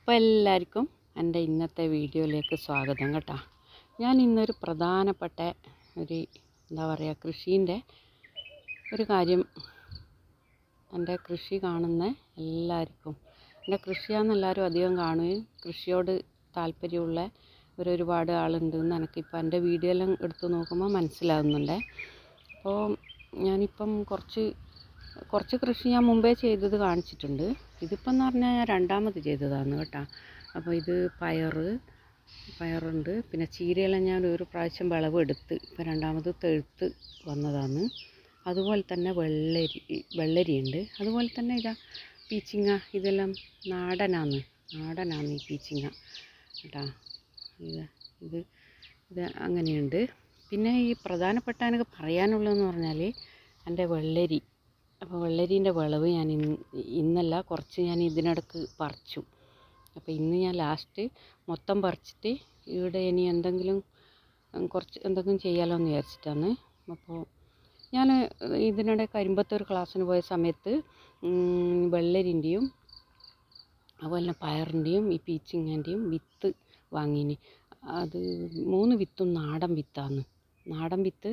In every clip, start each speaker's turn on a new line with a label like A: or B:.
A: അപ്പോൾ എല്ലാവർക്കും എന്റെ ഇന്നത്തെ വീഡിയോയിലേക്ക് സ്വാഗതം കേട്ടോ. ഞാൻ ഇന്നൊരു പ്രധാനപ്പെട്ട ഒരു എന്താ പറയുക കൃഷീന്റെ ഒരു കാര്യം എന്റെ കൃഷി കാണുന്ന എല്ലാവർക്കും എന്റെ കൃഷിയാണെന്ന് എല്ലാവരും അധികം കാണുകയും കൃഷിയോട് താല്പര്യമുള്ള ഒരു ഒരുപാട് ആളുണ്ടെന്ന് എനിക്കിപ്പോൾ എന്റെ വീഡിയോ എല്ലാം എടുത്തു നോക്കുമ്പോൾ മനസ്സിലാകുന്നുണ്ട് അപ്പോൾ ഞാനിപ്പം കുറച്ച് കുറച്ച് കൃഷി ഞാൻ മുമ്പേ ചെയ്തത് കാണിച്ചിട്ടുണ്ട്. ഇതിപ്പം എന്ന് പറഞ്ഞാൽ ഞാൻ രണ്ടാമത് ചെയ്തതാണ് കേട്ടോ. അപ്പോൾ ഇത് പയറ് പയറുണ്ട്. പിന്നെ ചീരയെല്ലാം ഞാൻ ഒരു പ്രാവശ്യം വിളവ് എടുത്ത് ഇപ്പം രണ്ടാമത് തെഴുത്ത് വന്നതാണ്. അതുപോലെ തന്നെ വെള്ളരി വെള്ളരിയുണ്ട്. അതുപോലെ തന്നെ ഇതാ പീച്ചിങ്ങ ഇതെല്ലാം നാടനാന്ന് നാടനാന്ന് ഈ പീച്ചിങ്ങ കേട്ടോ. ഇത് ഇത് ഇത് അങ്ങനെയുണ്ട്. പിന്നെ ഈ പ്രധാനപ്പെട്ട എനിക്ക് പറയാനുള്ളതെന്ന് പറഞ്ഞാൽ എന്റെ വെള്ളരി. അപ്പോൾ വെള്ളരീന്റെ വിളവ് ഞാൻ ഇന്ന് ഇന്നല്ല കുറച്ച് ഞാൻ ഇതിനിടക്ക് പറിച്ചു. അപ്പോൾ ഇന്ന് ഞാൻ ലാസ്റ്റ് മൊത്തം പറിച്ചിട്ട് ഇവിടെ ഇനി എന്തെങ്കിലും കുറച്ച് എന്തെങ്കിലും ചെയ്യാമല്ലോ എന്ന് വിചാരിച്ചിട്ടാണ്. അപ്പോൾ ഞാൻ ഇതിനിടെ കരിമ്പത്തൂർ ക്ലാസ്സിന് പോയ സമയത്ത് വെള്ളരിന്റെയും അതുപോലെ പയറിന്റെയും ഈ പീച്ചിങ്ങന്റെയും വിത്ത് വാങ്ങിന്. അത് മൂന്ന് വിത്തും നാടൻ വിത്താണ്. നാടൻ വിത്ത്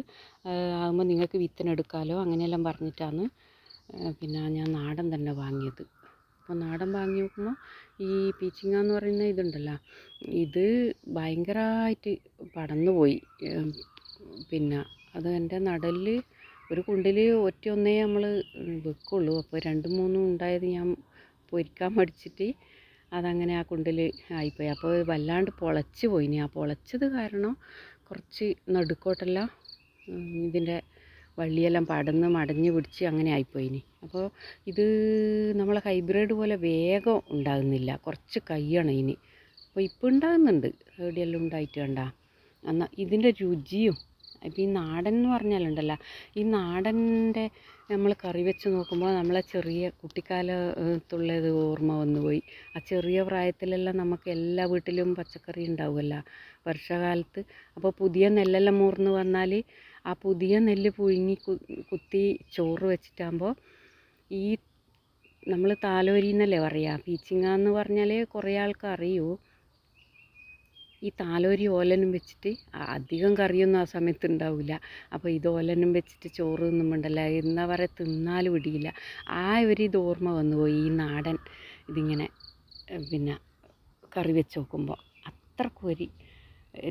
A: ആകുമ്പോൾ നിങ്ങൾക്ക് വിത്തിനെടുക്കാമല്ലോ അങ്ങനെയെല്ലാം പറഞ്ഞിട്ടാണ്. പിന്നെ ഞാൻ നാടൻ തന്നെ വാങ്ങിയത്. അപ്പോൾ നാടൻ വാങ്ങി നോക്കുമ്പോൾ ഈ പീച്ചിങ്ങ എന്ന് പറയുന്ന ഇതുണ്ടല്ലോ ഇത് ഭയങ്കരമായിട്ട് പടന്നു പോയി പിന്നെ അത് എന്റെ നടലിൽ ഒരു കുണ്ടിൽ ഒറ്റ ഒന്നേ നമ്മൾ വെക്കുള്ളൂ. അപ്പോൾ രണ്ടും മൂന്നും ഉണ്ടായത് ഞാൻ പൊരിക്കാൻ മടിച്ചിട്ട് അതങ്ങനെ ആ കുണ്ടിൽ ആയിപ്പോയി. അപ്പോൾ വല്ലാണ്ട് പൊളച്ച് പോയിനി ആ പൊളച്ചത് കാരണം കുറച്ച് നടുക്കോട്ടെല്ലാം ഇതിന്റെ വള്ളിയെല്ലാം പടന്ന് മടഞ്ഞ് പിടിച്ച് അങ്ങനെ ആയിപ്പോയിനി. അപ്പോൾ ഇത് നമ്മളെ ഹൈബ്രിഡ് പോലെ വേഗം ഉണ്ടാകുന്നില്ല. കുറച്ച് കയ്യണം ഇനി. അപ്പോൾ ഇപ്പോൾ ഉണ്ടാകുന്നുണ്ട്. റേഡിയെല്ലാം ഉണ്ടായിട്ട് കണ്ട? എന്നാൽ ഇതിന്റെ രുചിയും ഇപ്പം ഈ നാടൻ എന്ന് പറഞ്ഞാലുണ്ടല്ലോ ഈ നാടന്റെ നമ്മൾ കറി വെച്ച് നോക്കുമ്പോൾ നമ്മളെ ചെറിയ കുട്ടിക്കാലത്തുള്ളത് ഓർമ്മ വന്നു പോയി. ആ ചെറിയ പ്രായത്തിലെല്ലാം നമുക്ക് എല്ലാ വീട്ടിലും പച്ചക്കറി ഉണ്ടാവുമല്ലോ വർഷകാലത്ത്. അപ്പോൾ പുതിയ നെല്ലെല്ലാം മൂർന്ന് വന്നാൽ ആ പുതിയ നെല്ല് പുഴുങ്ങി കുത്തി ചോറ് വെച്ചിട്ടാകുമ്പോൾ ഈ നമ്മൾ താലോരി എന്നല്ലേ പറയുക പീച്ചിങ്ങ എന്ന് പറഞ്ഞാൽ കുറേ ആൾക്ക് അറിയൂ ഈ താലോരി ഓലനും വെച്ചിട്ട് അധികം കറിയൊന്നും ആ സമയത്ത് ഉണ്ടാവില്ല അപ്പോൾ ഇത് ഓലനും വെച്ചിട്ട് ചോറ് തിന്നുമ്പോണ്ടല്ല? എന്താ പറയുക തിന്നാൽ പിടിയില്ല ആ ഒരു ഇത് ഓർമ്മ വന്നു പോയി ഈ നാടൻ ഇതിങ്ങനെ പിന്നെ കറി വെച്ച് നോക്കുമ്പോൾ അത്രക്കൊരു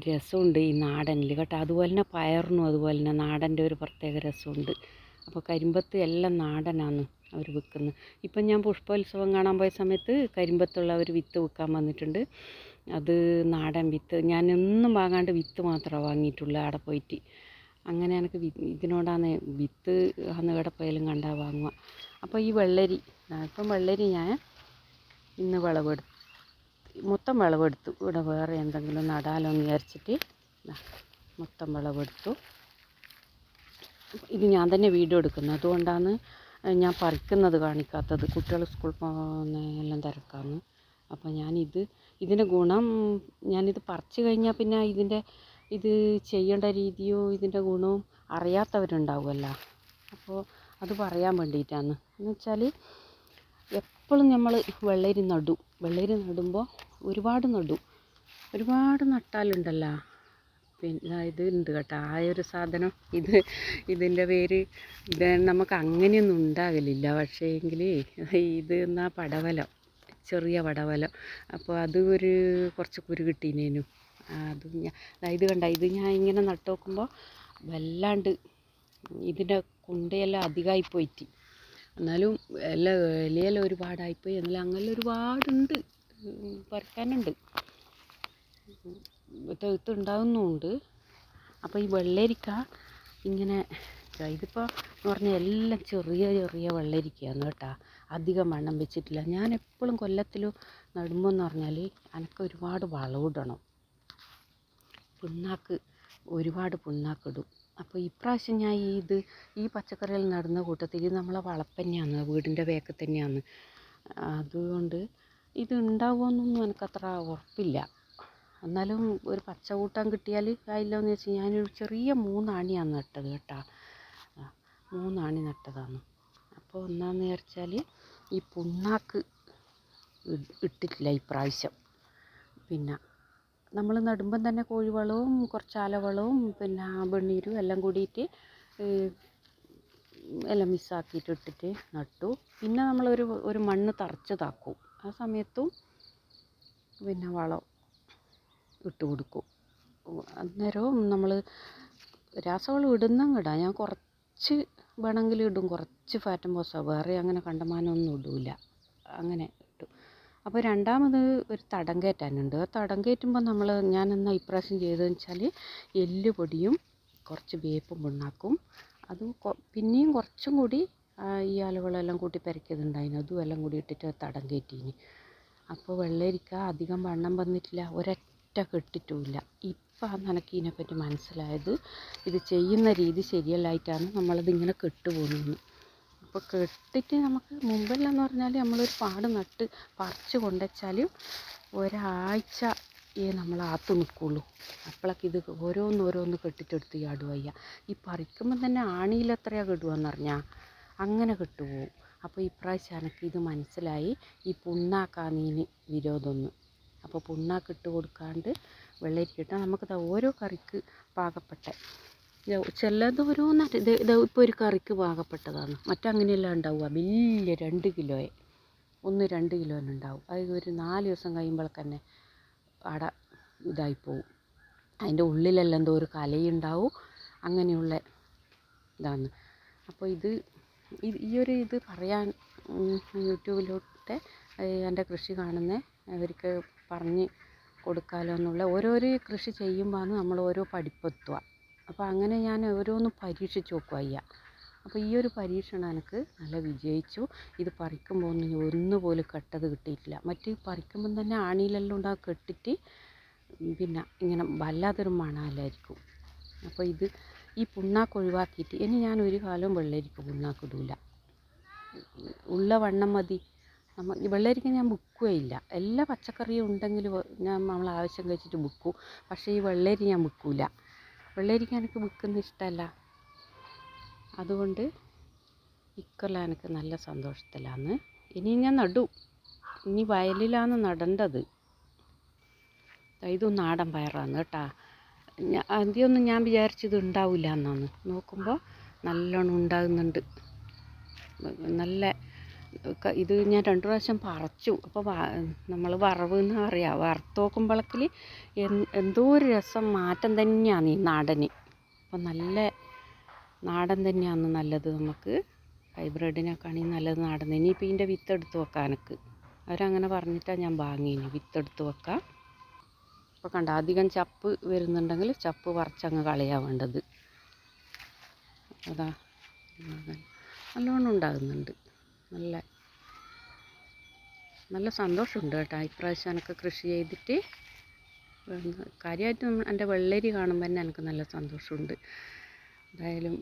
A: രസമുണ്ട് ഈ നാടനിൽ കേട്ടോ. അതുപോലെ തന്നെ പയറിനും അതുപോലെ തന്നെ നാടന്റെ ഒരു പ്രത്യേക രസമുണ്ട്. അപ്പോൾ കരിമ്പത്ത് എല്ലാം നാടനാണ് അവർ വിൽക്കുന്നത് ഇപ്പം ഞാൻ പുഷ്പോത്സവം കാണാൻ പോയ സമയത്ത് കരിമ്പത്തുള്ള ഒരു വിത്ത് വിൽക്കാൻ വന്നിട്ടുണ്ട്. അത് നാടൻ വിത്ത്. ഞാൻ വാങ്ങാണ്ട് വിത്ത് മാത്രമേ വാങ്ങിയിട്ടുള്ളൂ അവിടെ പോയിട്ട്. അങ്ങനെ എനിക്ക് ഇതിനോടാണ് വിത്ത് അന്ന് ഇവിടെ പോയാലും കണ്ടാൽ വാങ്ങുക. അപ്പോൾ ഈ വെള്ളരി ഇപ്പം വെള്ളരി ഞാൻ ഇന്ന് വിളവെടുത്തു. മൊത്തം വിളവെടുത്തു. ഇവിടെ വേറെ എന്തെങ്കിലും നടാലോ എന്ന് വിചാരിച്ചിട്ട് മൊത്തം വിളവെടുത്തു. ഇത് ഞാൻ തന്നെ വീഡിയോ എടുക്കുന്നത് അതുകൊണ്ടാണ് ഞാൻ പറിക്കുന്നത് കാണിക്കാത്തത്. കുട്ടികൾ സ്കൂൾ പോകുന്നതെല്ലാം തിരക്കാന്ന്. അപ്പോൾ ഞാനിത് ഇതിന്റെ ഗുണം ഞാനിത് പറിച്ചു കഴിഞ്ഞാൽ പിന്നെ ഇതിന്റെ ഇത് ചെയ്യേണ്ട രീതിയോ ഇതിന്റെ ഗുണവും അറിയാത്തവരുണ്ടാവുമല്ലോ. അപ്പോൾ അത് പറയാൻ വേണ്ടിയിട്ടാണ്. എന്ന് വെച്ചാൽ എപ്പോഴും നമ്മൾ വെള്ളരി നടും. വെള്ളരി നടുമ്പോൾ ഒരുപാട് നടും. ഒരുപാട് നട്ടാലുണ്ടല്ലോ. പിന്നെ ഇത് ഉണ്ട് കേട്ടോ. ആ ഒരു സാധനം. ഇത് ഇതിന്റെ പേര് ഇത് നമുക്ക് അങ്ങനെയൊന്നും ഉണ്ടാകലില്ല. പക്ഷേ എങ്കിൽ ഇത് എന്നാ പടവലം. ചെറിയ പടവലം. അപ്പോൾ അത് ഒരു കുറച്ച് കുരു കിട്ടീനേനു. അത് ഞാൻ ഇത് കണ്ട ഇത് ഞാൻ ഇങ്ങനെ നട്ട് നോക്കുമ്പോൾ വല്ലാണ്ട് ഇതിന്റെ കുണ്ടയെല്ലാം അധികമായി പോയിട്ട്. എന്നാലും എല്ലാം ഇലയെല്ലാം ഒരുപാടായിപ്പോയി. എന്നാലും അങ്ങനെ ഒരുപാടുണ്ട്. പറിക്കാനുണ്ട് തെഴുത്ത് ഉണ്ടാകുന്നുമുണ്ട് അപ്പോൾ ഈ വെള്ളരിക്ക ഇങ്ങനെ ഇതിപ്പോൾ എന്ന് പറഞ്ഞാൽ എല്ലാം ചെറിയ ചെറിയ വെള്ളരിക്കയാണ് കേട്ടോ. അധികം വണ്ണം വെച്ചിട്ടില്ല. ഞാൻ എപ്പോഴും കൊല്ലത്തിൽ നടുമ്പോൾ എന്ന് പറഞ്ഞാൽ എനിക്ക് ഒരുപാട് വളമിടണം പിണ്ണാക്ക് ഒരുപാട് പിണ്ണാക്കിടും അപ്പോൾ ഇപ്രാവശ്യം ഞാൻ ഈ ഇത് ഈ പച്ചക്കറികൾ നടുന്ന കൂട്ടത്തിൽ നമ്മളെ വളപ്പന്നെയാണ് വീടിന്റെ ബാക്കിൽ തന്നെയാണ്. അതുകൊണ്ട് ഇത് ഉണ്ടാവുമെന്നൊന്നും എനിക്കത്ര ഉറപ്പില്ല. എന്നാലും ഒരു പച്ച കൂട്ടാൻ കിട്ടിയാൽ കാര്യമില്ലെന്ന് എന്ന് വെച്ച് ഞാനൊരു ചെറിയ മൂന്നാണിയാണ് നട്ടത് കേട്ടോ. മൂന്നാണി നട്ടതാണ്. അപ്പോൾ ഒന്നാന്ന് വിചാരിച്ചാൽ ഈ പുണ്ണാക്ക് ഇട്ടിട്ടില്ല ഇപ്രാവശ്യം. പിന്നെ നമ്മൾ നടുമ്പം തന്നെ കോഴിവളവും കുറച്ച് ആലവളവും പിന്നെ വെണ്ണീരും എല്ലാം കൂടിയിട്ട് എല്ലാം മിക്സാക്കിയിട്ട് ഇട്ടിട്ട് നട്ടു. പിന്നെ നമ്മളൊരു ഒരു മണ്ണ് തറച്ചതാക്കും ആ സമയത്തും പിന്നെ വളം ഇട്ട് കൊടുക്കും. അന്നേരവും നമ്മൾ രാസവളം ഇടുന്നങ്ങ് ഇടാം ഞാൻ കുറച്ച് വേണമെങ്കിൽ ഇടും. കുറച്ച് ഫാറ്റം പോസോ. വേറെ അങ്ങനെ കണ്ടമാനമൊന്നും ഇടില്ല അങ്ങനെ ഇട്ടു. അപ്പോൾ രണ്ടാമത് ഒരു തടം കയറ്റാനുണ്ട്. ആ തടം കയറ്റുമ്പോൾ നമ്മൾ ഞാൻ എന്നാ ഇപ്രാവശ്യം ചെയ്തതെന്ന് വെച്ചാൽ എല്ല് പൊടിയും കുറച്ച് വേപ്പും പിണ്ണാക്കും. അതും പിന്നെയും കുറച്ചും കൂടി ഈ ആലുകളെല്ലാം കൂട്ടി പെരക്കിയതുണ്ടായിന് അതും എല്ലാം കൂടി ഇട്ടിട്ട് തടം കയറ്റീന് അപ്പോൾ വെള്ളരിക്ക അധികം വണ്ണം വന്നിട്ടില്ല. ഒരൊറ്റ കെട്ടിട്ടുമില്ല. ഇപ്പം ഇതിനെപ്പറ്റി മനസ്സിലായത് ഇത് ചെയ്യുന്ന രീതി ശരിയല്ലായിട്ടാണ് നമ്മളതിങ്ങനെ കെട്ടുപോകുന്നത്. അപ്പോൾ കെട്ടിട്ട് നമുക്ക് മുമ്പെല്ലാം പറഞ്ഞാൽ നമ്മളൊരു പാട് നട്ട് പറിച്ച് കൊണ്ടുവച്ചാൽ ഒരാഴ്ച ഏ നമ്മൾ ആത്തു നിൽക്കുള്ളൂ അപ്പോഴൊക്കെ ഇത് ഓരോന്നോരോന്ന് കെട്ടിട്ടെടുത്ത് ചാടുവയ്യ. ഈ പറിക്കുമ്പോൾ തന്നെ ആണിയിൽ എത്രയാണ് കെടുകയെന്ന് പറഞ്ഞാൽ അങ്ങനെ കെട്ടുപോകും അപ്പോൾ ഇപ്രാവശ്യം ഇത് മനസ്സിലായി. ഈ പുണ്ണാക്കാനീന് വിരോധമൊന്നും. അപ്പോൾ പുണ്ണാക്ക് ഇട്ട് കൊടുക്കാണ്ട് വെള്ളരിക്കിട്ട് നമുക്ക് ഓരോ കറിക്ക് പാകപ്പെട്ട. ചിലത് ഓരോന്നായിട്ട് ഇത് ഇത് ഇപ്പോൾ ഒരു കറിക്ക് പാകപ്പെട്ടതാണ്. മറ്റങ്ങനെയെല്ലാം ഉണ്ടാവുക. വലിയ രണ്ട് കിലോയെ. ഒന്ന് രണ്ട് ഉണ്ടാവും. അത് ഒരു നാല് ദിവസം കഴിയുമ്പോൾ തന്നെ അട ഇതായി പോവും അതിന്റെ ഉള്ളിലെല്ലാം എന്തോ ഒരു കലയുണ്ടാവും. അങ്ങനെയുള്ള ഇതാണ്. അപ്പോൾ ഇത് ഈ ഒരു ഇത് പറയാൻ യൂട്യൂബിലൂടെ എന്റെ കൃഷി കാണുന്ന അവർക്ക് പറഞ്ഞ് കൊടുക്കാമല്ലോ എന്നുള്ള ഓരോരോ കൃഷി ചെയ്യുമ്പോഴാണ് നമ്മൾ ഓരോ പഠിപ്പെത്തുക. അപ്പോൾ അങ്ങനെ ഞാൻ ഓരോന്ന് പരീക്ഷിച്ച് നോക്കുക അയ്യ. അപ്പോൾ ഈ ഒരു പരീക്ഷണം എനിക്ക് നല്ല വിജയിച്ചു. ഇത് പറിക്കുമ്പോൾ ഒന്നും ഒന്നുപോലും കെട്ടത് കിട്ടിയിട്ടില്ല. മറ്റ് പറിക്കുമ്പം തന്നെ ആണിയിലെല്ലാം ഉണ്ടാകും കെട്ടിട്ട് പിന്നെ ഇങ്ങനെ വല്ലാത്തൊരു മണമല്ലായിരിക്കും അപ്പോൾ ഇത് ഈ പുണ്ണാക്ക് ഒഴിവാക്കിയിട്ട് ഇനി ഞാൻ ഒരു കാലവും വെള്ളരിക്ക പുണ്ണാക്ക് ഇടില്ല ഉള്ള വണ്ണം മതി. നമ്മ ഈ വെള്ളരിക്ക ഞാൻ ബുക്കുകയില്ല എല്ലാ പച്ചക്കറിയും ഉണ്ടെങ്കിൽ ഞാൻ നമ്മൾ ആവശ്യം കഴിച്ചിട്ട് വിൽക്കും. പക്ഷേ ഈ വെള്ളരി ഞാൻ വിൽക്കില്ല വെള്ളരിക്ക എനിക്ക് വിൽക്കുന്ന ഇഷ്ടമല്ല. അതുകൊണ്ട് ഇക്കൊല്ലം എനിക്ക് നല്ല സന്തോഷത്തിലാണ് ഇനി ഞാൻ നടും. ഇനി വയലിലാണ് നടേണ്ടത്. ഇതൊന്നും ഇത് നാടൻ പയറാണ് കേട്ടാ. ആദ്യമൊന്നും ഞാൻ വിചാരിച്ചത് ഉണ്ടാവില്ല എന്നാണ് നോക്കുമ്പോൾ നല്ലോണം ഉണ്ടാകുന്നുണ്ട്. നല്ല ഇത് ഞാൻ രണ്ട് പ്രാവശ്യം പറിച്ചു. അപ്പോൾ നമ്മൾ വറവ് എന്ന് അറിയാം വറുത്ത് നോക്കുമ്പോഴേക്കിൽ എന്തോ ഒരു രസം മാറ്റം തന്നെയാണ് ഈ നാടന്. അപ്പോൾ നല്ല നാടൻ തന്നെയാണ് നല്ലത് നമുക്ക്. ഹൈബ്രിഡിനെക്കാണെങ്കിൽ നല്ലത് നാടൻ ഇനിയിപ്പോൾ ഇതിന്റെ വിത്തെടുത്ത് വെക്കാനൊക്കെ. അവരങ്ങനെ പറഞ്ഞിട്ടാണ് ഞാൻ വാങ്ങിയിന് വിത്തെടുത്ത് വെക്കാം. ഇപ്പോൾ കണ്ട അധികം ചപ്പ് വരുന്നുണ്ടെങ്കിൽ ചപ്പ് പറിച്ചങ്ങ് കളയാൻ വേണ്ടത്. അതാ നല്ലോണം ഉണ്ടാകുന്നുണ്ട്. നല്ല നല്ല സന്തോഷമുണ്ട് കേട്ടോ. ഇപ്രാവശ്യം എനിക്ക് കൃഷി ചെയ്തിട്ട് കാര്യമായിട്ട് എന്റെ വെള്ളരി കാണുമ്പോൾ തന്നെ എനിക്ക് നല്ല സന്തോഷമുണ്ട്. എന്തായാലും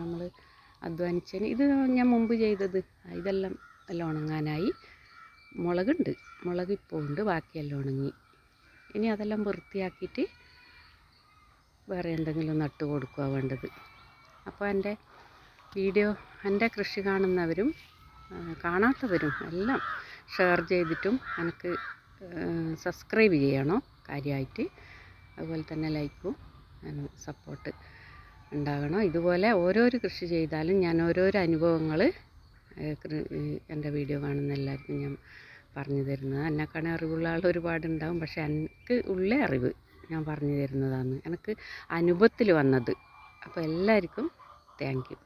A: നമ്മൾ അധ്വാനിച്ചതിന് ഇത് ഞാൻ മുമ്പ് ചെയ്തത് ഇതെല്ലാം എല്ലാം ഉണങ്ങാനായി. മുളകുണ്ട്. മുളക് ഇപ്പോൾ ഉണ്ട്. ബാക്കിയെല്ലാം ഉണങ്ങി. ഇനി അതെല്ലാം വൃത്തിയാക്കിയിട്ട് വേറെ എന്തെങ്കിലും നട്ട് കൊടുക്കുക വേണ്ടത്. അപ്പോൾ എന്റെ വീഡിയോ എന്റെ കൃഷി കാണുന്നവരും കാണാത്തവരും എല്ലാം ഷെയർ ചെയ്തിട്ടും എനിക്ക് സബ്സ്ക്രൈബ് ചെയ്യണം കാര്യമായിട്ട് അതുപോലെ തന്നെ ലൈക്കും സപ്പോർട്ട് ഉണ്ടാകണം. ഇതുപോലെ ഓരോരോ കൃഷി ചെയ്താലും ഞാൻ ഓരോരോ അനുഭവങ്ങൾ എന്റെ വീഡിയോ കാണുന്ന എല്ലാവർക്കും ഞാൻ പറഞ്ഞു തരുന്നത്. എന്നെക്കാണെ അറിവുള്ള ആൾ ഒരുപാടുണ്ടാവും. പക്ഷെ എനിക്ക് ഉള്ള അറിവ് ഞാൻ പറഞ്ഞു തരുന്നതാണ്. എനിക്ക് അനുഭവത്തിൽ വന്നത്. അപ്പോൾ എല്ലാവർക്കും താങ്ക് യു